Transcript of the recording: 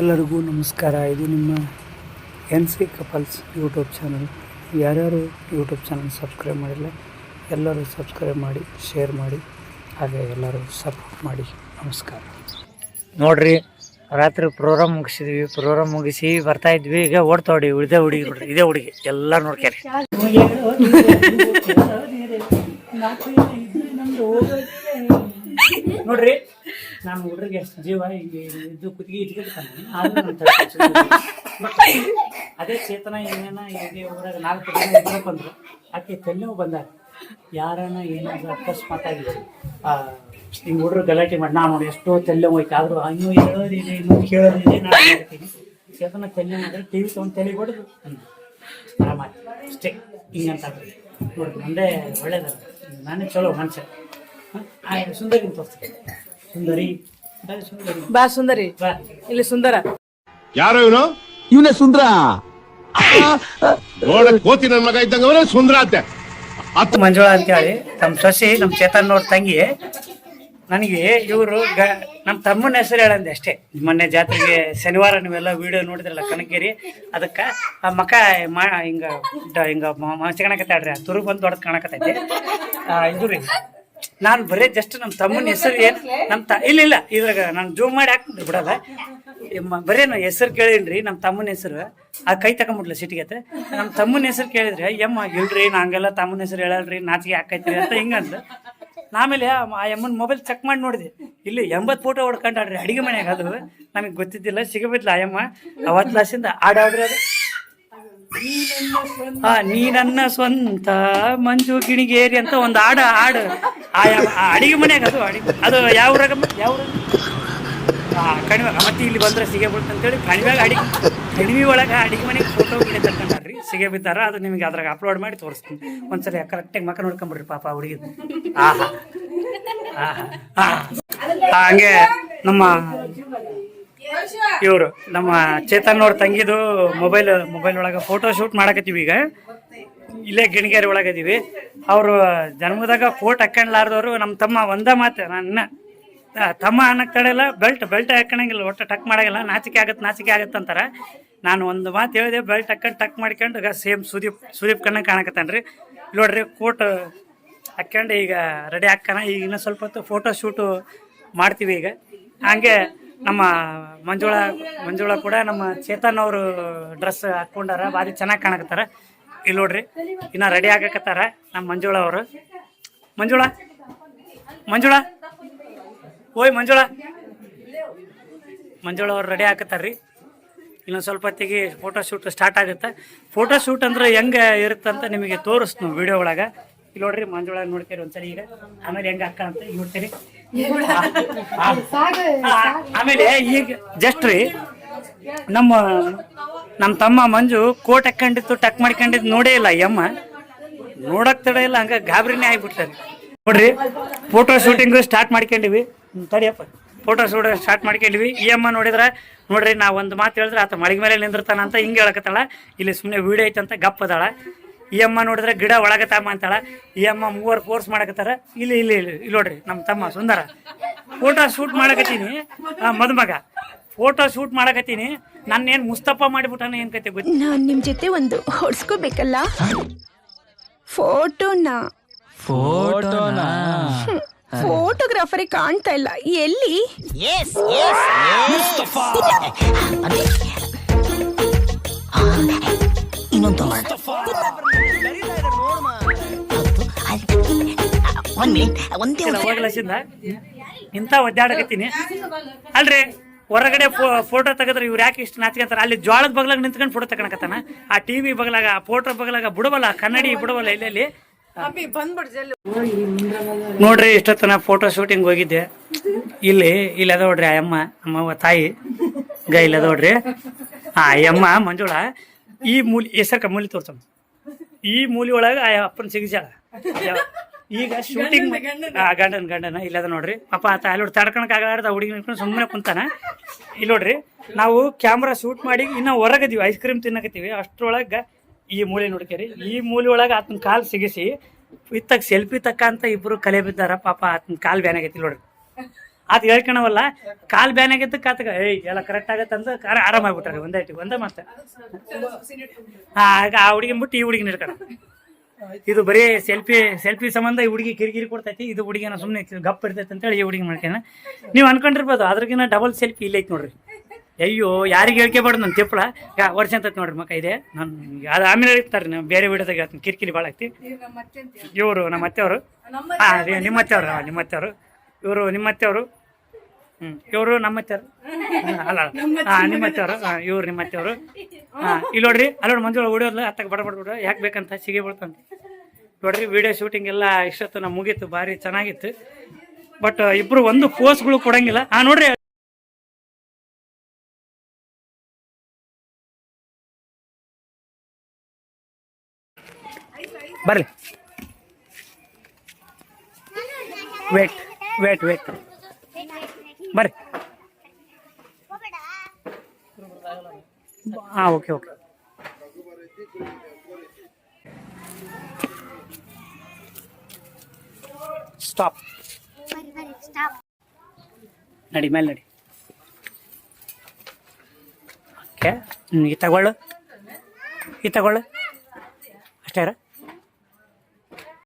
ಎಲ್ಲರಿಗೂ ನಮಸ್ಕಾರ. ಇದು ನಿಮ್ಮ N C couples YouTube channel. ಯಾರ್ಯಾರು ಯೂಟ್ಯೂಬ್ ಚಾನಲ್ ಸಬ್ಸ್ಕ್ರೈಬ್ ಮಾಡಿಲ್ಲ ಎಲ್ಲರೂ ಸಬ್ಸ್ಕ್ರೈಬ್ ಮಾಡಿ ಶೇರ್ ಮಾಡಿ ಹಾಗೆ ಎಲ್ಲರೂ ಸಪೋರ್ಟ್ ಮಾಡಿ. ನಮಸ್ಕಾರ. ನೋಡ್ರಿ ರಾತ್ರಿ ಪ್ರೋಗ್ರಾಮ್ ಮುಗಿಸಿದ್ವಿ. ಪ್ರೋಗ್ರಾಮ್ ಮುಗಿಸಿ ಬರ್ತಾ ಇದ್ವಿ. ಈಗ ಓಡ್ತಾ ಹೊಡಿ ಉಳಿದೇ ಹುಡುಗಿ ನೋಡ್ರಿ ಇದೇ ಹುಡುಗಿ. ಎಲ್ಲ ನೋಡ್ಕ್ಯಾರಿ. ನೋಡ್ರಿ ನಮ್ಮ ಹುಡುಗರಿಗೆ ಎಷ್ಟು ಜೀವ ಹಿಂಗೆ ಇದು ಕುತ್ತಿಗೆ ಇಟ್ಕೊಳ್ತಾನೆ ಅದೇ ಚೇತನ ಏನೇನ ಇದೆ ಊರಾಗ ನಾಲ್ಕು ಜನ ಬಂದ್ರು ಆಕೆ ತೆಲ್ಲವು ಬಂದಾಗ ಯಾರನ್ನ ಏನಾದ್ರು ಅಕಸ್ಮಾತಾಗಿ ಆ ಹಿಂಗೆ ಹುಡುಗರು ಗಲಾಟೆ ಮಾಡಿ, ನಾ ನೋಡಿ ಎಷ್ಟೋ ತೆಲ್ಲೆ ಹೋಯ್ತು ಆದ್ರೂ ಇನ್ನೂ ಹೇಳೋದಿದೆ ಇನ್ನೂ ಕೇಳೋದಿದೆ ನಾನು ಹೇಳ್ತೀನಿ. ಚೇತನ ತೆಲ್ಲೆ ಅಂದರೆ ಟಿ ವಿ ತೊಗೊಂಡು ತಲೆ ಹೊಡೆದು ಆರಾಮಾಗಿ ಅಷ್ಟೇ ಹಿಂಗಂತ ನೋಡಿ ಮುಂದೆ ಒಳ್ಳೇದಲ್ಲ. ನಾನೇ ಚಲೋ ಮನುಷ್ಯ. ಸುಂದರಿ ತೋರಿಸ್ತೀನಿ. ಸುಂದರಿ. ಬಾ ಸುಂದರಿ. ಬಾ ಸುಂದರಿ. ಬಾ. ಇಲ್ಲಿ ಸುಂದರ. ಯಾರು ಇವನು? ಇವನೇ ಸುಂದರ. ನೋಡಕ್ ಕೋತಿ ನನ್ ಮಗ ಇದ್ದಂಗ ಅವನೇ ಸುಂದರ ಅಂತೆ. ಅಂತ ಹೇಳಿ ನಮ್ಮ ಸೊಸಿ ನಮ್ಮ ಚೇತನ್ ನೋಡ್ ತಂಗಿ ನನಗೆ ಇವರು ಗ ನಮ್ಮ ತಮ್ಮನ ಹೆಸರು ಹೇಳಂದೆ ಅಷ್ಟೇ. ಮೊನ್ನೆ ಜಾತ್ರೆಗೆ ಶನಿವಾರ ನೀವೆಲ್ಲ ವಿಡಿಯೋ ನೋಡಿದ್ರಲ್ಲ ಕನಕೇರಿ ಅದಕ್ಕೆ ಆ ಮಕ ಮಾ ಹಿಂಗ ಹಿಂಗ ಮಂಚ ಕಾಣಕತ್ತಾಡ್ರಿ ಆ ತುರು ಬಂದು ದೊಡ್ಡ ಕಾಣಕತ್ತೈತೆ. ಆ, ಇದು ರೀ ನಾನು ಬರೇ ಜಸ್ಟ್ ನಮ್ಮ ತಮ್ಮನ ಹೆಸರು ಏನು ನಮ್ಮ ತ ಇಲ್ಲ ಇಲ್ಲ ಇದ್ರಾಗ ನಾನು ಜೂಮ್ ಮಾಡಿ ಹಾಕ್ತೀನಿ ಬಿಡಲ್ಲ. ಯಮ್ಮ ಬರೇ ನಾ ಹೆಸರು ಕೇಳೀನ್ರಿ ನಮ್ಮ ತಮ್ಮನ ಹೆಸರು. ಆ ಕೈ ತಗೊಂಬಿಡ್ಲ ಸಿಟಿಗೆ ನಮ್ಮ ತಮ್ಮನ ಹೆಸರು ಕೇಳಿದ್ರೆ ಯಮ್ಮ ಇಲ್ರಿ ನಾ ಹಂಗೆಲ್ಲ ತಮ್ಮನ ಹೆಸರು ಹೇಳಲ್ರಿ ನಾಚಿಗೆ ಹಾಕೈತ್ರಿ ಅಂತ ಹಿಂಗಂತ ಆಮೇಲೆ ಆ ಯಮ್ಮನ ಮೊಬೈಲ್ ಚೆಕ್ ಮಾಡಿ ನೋಡಿದೆ. ಇಲ್ಲಿ ಎಂಬತ್ತು ಫೋಟೋ ಹೊಡ್ಕೊಂಡಾಡ್ರಿ ಅಡಿಗೆ ಮನೆಯಾಗ ಅದು. ನಮಗೆ ಗೊತ್ತಿದ್ದಿಲ್ಲ ಸಿಗಬಿದ್ಲ ಆ ಯಮ್ಮ ಅವತ್ತು ಲಾಸಿಂದ ಆಡಾಡ್ರಿ ಅದು. ಆ ನೀ ನನ್ನ ಸ್ವಂತ ಮಂಜು ಗಿಣಿಗೇರಿ ಅಂತ ಒಂದು ಹಾಡು ಹಾಡು ಅಡಿಗೆ ಮನೆಯಾಗ ಅದು ಅಡಿಗೆ ಅದು ಯಾವ ಊರಾಗ ಯಾವ ಕಣಿವೆ ಮತ್ತೆ ಇಲ್ಲಿ ಬಂದ್ರೆ ಸಿಗೆ ಬೀಳ್ತ ಅಂತೇಳಿ ಕಣಿವೆಗೆ ಅಡಿಗೆ ಕಣಿವೆ ಒಳಗೆ ಅಡಿಗೆ ಮನೆಗೆ ಫೋಟೋ ಗಿಡ ಸಿಗೆ ಬಿದ್ದಾರ. ಅದು ನಿಮಗೆ ಅದ್ರಾಗ ಅಪ್ಲೋಡ್ ಮಾಡಿ ತೋರಿಸ್ತೀನಿ. ಒಂದ್ಸಲ ಕರೆಕ್ಟಾಗಿ ಮಕ್ಕ ನೋಡ್ಕೊಂಬಿಡ್ರಿ ಪಾಪ ಹುಡುಗಿದ್. ಆಹಾ ಆಹಾ. ಆಹಾ. ಆ, ಹಂಗೆ ನಮ್ಮ ಇವರು, ನಮ್ಮ ಚೇತನ್ ಅವ್ರ ತಂಗಿದು ಮೊಬೈಲ್ ಮೊಬೈಲ್ ಒಳಗೆ ಫೋಟೋ ಶೂಟ್ ಮಾಡಕತ್ತೀವಿ ಈಗ. ಇಲ್ಲೇ ಗಿಣಿಗೇರಿ ಒಳಗದೀವಿ ಅವರು ಜನ್ಮದಾಗ ಕೋಟ್ ಹಾಕೊಂಡ್ಲಾರ್ದವ್ರು ನಮ್ಮ ತಮ್ಮ ಒಂದ ಮಾತು, ನನ್ನ ತಮ್ಮ ಅನ್ನಕ್ ತಡೆಯಲ್ಲ ಬೆಲ್ಟ್ ಬೆಲ್ಟ್ ಹಾಕೊಂಡಂಗಿಲ್ಲ ಒಟ್ಟು ಟಕ್ ಮಾಡಂಗಿಲ್ಲ, ನಾಚಿಕೆ ಆಗತ್ತೆ ನಾಚಿಕೆ ಆಗತ್ತೆ ಅಂತಾರೆ. ನಾನು ಒಂದು ಮಾತು ಹೇಳಿದೆ ಬೆಲ್ಟ್ ಹಾಕೊಂಡು ಟಕ್ ಮಾಡ್ಕೊಂಡು, ಈಗ ಸೇಮ್ ಸುದೀಪ್ ಸುದೀಪ್ ಕಣ್ಣ ಕಾಣಕತ್ತಾನ್ರಿ. ರೀ ನೋಡ್ರಿ ಕೋಟ್ ಹಾಕ್ಕೊಂಡು ಈಗ ರೆಡಿ ಹಾಕೋಣ ಈಗ ಇನ್ನೂ ಸ್ವಲ್ಪ ಹೊತ್ತು ಫೋಟೋ ಶೂಟು ಮಾಡ್ತೀವಿ ಈಗ. ಹಾಗೆ ನಮ್ಮ ಮಂಜುಳ ಮಂಜುಳ ಕೂಡ ನಮ್ಮ ಚೇತನ್ ಅವರು ಡ್ರೆಸ್ ಹಾಕ್ಕೊಂಡಾರ. ಭಾರಿ ಚೆನ್ನಾಗಿ ಕಾಣಕತ್ತಾರ. ಇಲ್ಲಿ ನೋಡ್ರಿ, ಇನ್ನ ರೆಡಿ ಆಗಕತ್ತಾರ ನಮ್ಮ ಮಂಜುಳ ಅವರು. ಮಂಜುಳಾ ಮಂಜುಳಾ, ಓಯ್ ಮಂಜುಳಾ. ಮಂಜುಳ ಅವ್ರು ರೆಡಿ ಹಾಕತ್ತಾರ್ರಿ ಇನ್ನೊಂದು ಸ್ವಲ್ಪ ಹೊತ್ತಿಗೆ ಫೋಟೋ ಶೂಟ್ ಸ್ಟಾರ್ಟ್ ಆಗುತ್ತೆ. ಫೋಟೋ ಶೂಟ್ ಅಂದ್ರೆ ಹೆಂಗೆ ಇರುತ್ತಂತ ನಿಮಗೆ ತೋರಿಸ್ತು ವಿಡಿಯೋ ಒಳಗೆ. ಇಲ್ಲಿ ನೋಡ್ರಿ ಮಂಜುಳ ನೋಡ್ತೀರಿ ಒಂದ್ಸರಿ ಈಗ. ಆಮೇಲೆ ಹೆಂಗ ಅಕ್ಕ ಅಂತ ಈಗ ನೋಡ್ತೀರಿ ಆಮೇಲೆ ಈಗ ಜಸ್ಟ್ ರೀ ನಮ್ಮ ನಮ್ಮ ತಮ್ಮ ಮಂಜು ಕೋಟ್ ಹಾಕೊಂಡಿತ್ತು ಟಕ್ ಮಾಡ್ಕೊಂಡಿದ್ದು ನೋಡೇ ಇಲ್ಲ ಯಮ್ಮ ನೋಡಕ್ ತಡ ಇಲ್ಲ ಹಂಗ ಗಾಬರಿನೇ ಆಗ್ಬಿಟ್ಟಾರೆ. ನೋಡ್ರಿ ಫೋಟೋ ಶೂಟಿಂಗ್ ಸ್ಟಾರ್ಟ್ ಮಾಡ್ಕೊಂಡಿವಿ. ತಡಿಯಪ್ಪ. ಫೋಟೋ ಶೂಟ್ ಸ್ಟಾರ್ಟ್ ಮಾಡ್ಕೊಂಡಿವಿ. ಈ ಅಮ್ಮ ನೋಡಿದ್ರ ನೋಡ್ರಿ ನಾ ಒಂದು ಮಾತು ಹೇಳಿದ್ರೆ ಆತ ಮಳಿಗೆ ಮೇಲೆ ನಿಂದಿರ್ತಾನ ಅಂತ ಹಿಂಗೆ ಹೇಳಕತ್ತಾಳ. ಇಲ್ಲಿ ಸುಮ್ಮನೆ ವಿಡಿಯೋ ಐತೆ ಅಂತ ಗಪ್ಪದಾಳ ಈ ಅಮ್ಮ ನೋಡಿದ್ರೆ ಗಿಡ ಒಳಗೆ ತಮ್ಮ ಅಂತಾಳ. ಈ ಅಮ್ಮ ಮೂವರು ಕೋರ್ಸ್ ಮಾಡಕತ್ತಾರ. ಇಲ್ಲಿ ಇಲ್ಲಿ ಇಲ್ಲಿ ಇಲ್ಲಿ ನೋಡ್ರಿ ನಮ್ಮ ತಮ್ಮ ಸುಂದರ. ಫೋಟೋ ಶೂಟ್ ಮಾಡಕತ್ತೀನಿ. ಆ, ಮದುಮಗ. ಫೋಟೋ ಶೂಟ್ ಮಾಡಕತ್ತೀನಿ. ನನ್ನ ಏನ್ ಮುಸ್ತಪ್ಪ ಮಾಡಿಬಿಟ್ಟಾನ ಏನ್ ಕತೆ ಗೊತ್ತಿ? ನಾನ್ ನಿಮ್ ಜೊತೆ ಒಂದು ಹೊಡ್ಸ್ಕೋಬೇಕಲ್ಲ? ಫೋಟೋನ ಫೋಟೋನಾ ಫೋಟೋಗ್ರಾಫರೇ ಕಾಣ್ತಾ ಇಲ್ಲ. ಎಲ್ಲಿ? ಇನ್ನೊಂದು ಮಿನಿಟ್ ಒಂದೇ ಹೋಗ್ಲಸಿಂದ ಇಂಥ ಒದ್ದಾಡಕತ್ತೀನಿ. ಅಲ್ರಿ ಹೊರಗಡೆ ಫೋಟೋ ತೆಗೆದ್ರೆ ಇವ್ರು ಯಾಕೆ ಇಷ್ಟು ನಾಚ್ಕೊಂತಾರೆ? ಅಲ್ಲಿ ಜೋಳದ ಬಗ್ಲಾಗ ನಿಂತ್ಕೊಂಡು ಫೋಟೋ ತಗೊಳಕತ್ತಾನ ಆ ಟಿವಿ ಬಗ್ಲಾಗ ಆ ಫೋಟೋ ಬಗ್ಲಾಗ ಬಿಡವಲ್ಲ ಕನ್ನಡಿ ಬಿಡವಲ್ಲ ಇಲ್ಲಿ ಅಲ್ಲಿ ನೋಡ್ರಿ ಇಷ್ಟೊತ್ತನ ಫೋಟೋ ಶೂಟಿಂಗ್ ಹೋಗಿದ್ದೆ. ಇಲ್ಲಿ ಇಲ್ಲಿ ಅದ ನೋಡ್ರಿ ಆ ಅಮ್ಮ ನಮ್ಮವ್ವ ತಾಯಿ. ಗ ಇಲ್ಲಿ ಅದ ನೋಡ್ರಿ. ಆ ಅಮ್ಮ ಮಂಜುಳ ಈ ಮೂಲಿ ಹೆಸರ್ಕ ಮೂಲಿ ತೋರ್ಸಮ್ಮ. ಈ ಮೂಲಿ ಒಳಗ ಆ ಅಪ್ಪನ ಸಿಗಿಸಾಳ ಈಗ ಶೂಟಿಂಗ್ ಗಂಡನ ಗಂಡನ ಇಲ್ಲದ ನೋಡ್ರಿ. ಪಾಪ ಆತ ಅಲ್ಲಿ ತಡ್ಕೊಳಕ್ ಆಗಲಾರ್ದ ಹುಡುಗಿ ನಿಂತ್ಕೊಂಡು ಸುಮ್ಮನೆ ಕುಂತಾನ. ಇಲ್ಲಿ ನೋಡ್ರಿ ನಾವು ಕ್ಯಾಮ್ರಾ ಶೂಟ್ ಮಾಡಿ ಇನ್ನ ಹೊರಗದೀವಿ ಐಸ್ ಕ್ರೀಮ್ ತಿನ್ನಕತ್ತೀವಿ. ಅಷ್ಟ್ರೊಳಗ ಈ ಮೂಲೆ ನೋಡ್ಕೇರಿ. ಈ ಮೂಲೆ ಒಳಗ ಆತನ ಕಾಲ್ ಸಿಗಿಸಿ ಇತ್ತಾಗ ಸೆಲ್ಫಿ ತಕ್ಕ ಅಂತ ಇಬ್ರು ಕಲೆ ಬಿದ್ದಾರ. ಪಾಪ ಆತನ ಕಾಲ್ ಬ್ಯಾನಾಗೈತಿ ನೋಡ್ರಿ. ಆತ ಹೇಳ್ಕೊಳವಲ್ಲ ಕಾಲ್ ಬ್ಯಾನ್ ಆಗೈತೆ ಕಾತಗ ಏಯ್ ಎಲ್ಲ ಕರೆಕ್ಟ್ ಆಗತ್ತೆ ಅಂತ ಆರಾಮಾಗ್ಬಿಟ್ಟಾರೆ ಒಂದೇ ಐತಿ ಒಂದೇ ಮತ್ತೆ ಹಾ ಆಗ ಆ ಹುಡುಗಿನ ಬಿಟ್ಟು ಈ ಹುಡುಗಿನ ಇಟ್ಕೊಳ ಇದು ಬರೀ ಸೆಲ್ಫಿ ಸೆಲ್ಫಿ ಸಂಬಂಧ ಈ ಹುಡುಗಿ ಕಿರಿಕಿರಿ ಕೊಡ್ತೈತಿ. ಇದು ಹುಡುಗಿನ ಸುಮ್ಮನೆ ಗಪ್ ಇರ್ತೈತೆ ಅಂತೇಳಿ ಈ ಹುಡುಗಿ ಮಾಡ್ಕೊಂಡ ನೀವು ಅನ್ಕೊಂಡಿರ್ಬೋದು ಅದ್ರಗಿನ ಡಬಲ್ ಸೆಲ್ಫಿ ಇಲ್ಲ ಐತಿ ನೋಡ್ರಿ. ಅಯ್ಯೋ ಯಾರಿಗೆ ಹೇಳ್ಕೊಬಾರ್ದು ನನ್ನ ತಿಪ್ಪಳ. ವರ್ಷ ಅಂತ ನೋಡ್ರಿ ಮಕ್ಕ ಇದೆ. ನಾನು ಅದು ಆಮೇಲೆ ಇರ್ತಾರೆ ನಾವು ಬೇರೆ ವಿಡಿಯೋದಾಗ ಹೇಳ್ತೀನಿ ಕಿರಿಕಿರಿ ಭಾಳ ಐತಿ ಇವರು ನಮ್ಮ ಅತ್ತೆಯವರು ಹಾಂ ನಿಮ್ಮ ಅತ್ತೆಯವರು ನಿಮ್ಮ ಅತ್ತೆಯವರು. ಇವರು ನಿಮ್ಮ ಅತ್ತೆಯವರು. ಹ್ಞೂ ಇವರು ನಮ್ಮ ಅತ್ತೆಯವರು. ಅಲ್ಲ ಹಾಂ ನಿಮ್ಮ ಅತ್ತೆಯವರು. ಹಾಂ ಇವ್ರು ನಿಮ್ಮ ಅತ್ತೆಯವರು. ಇಲ್ಲಿ ನೋಡ್ರಿ, ಅಲ್ಲಿ ನೋಡಿ ಮಂಜುಳ ಓಡಿಯೋದ್ಲ ಅತ್ತಾಗ ಬಡ ಬಡ ಯಾಕೆ ಬೇಕಂತ ಸಿಗಿ ಬೀಳ್ತಂತ ನೋಡ್ರಿ ವಿಡಿಯೋ ಶೂಟಿಂಗ್ ಎಲ್ಲ ಇಷ್ಟೊತ್ತು ನಮ್ಮ ಮುಗೀತು, ಭಾರಿ ಚೆನ್ನಾಗಿತ್ತು. ಬಟ್ ಇಬ್ರು ಒಂದು ಪೋಸ್ಗಳು ಕೊಡಂಗಿಲ್ಲ. ಹಾಂ, ನೋಡ್ರಿ. ಬರ್ಲಿ. ವೇಟ್ ವೇಟ್ ವೇಟ್ ಬರ್ರಿ. ಹಾಂ ಓಕೆ ಓಕೆ ಸ್ಟಾಪ್ ನಡಿ ಮೇಲೆ ನಡಿ. ಓಕೆ ಈ ತಗೊಳ್ಳು. ಈ ತಗೊಳ್ಳು. ಅಷ್ಟೇ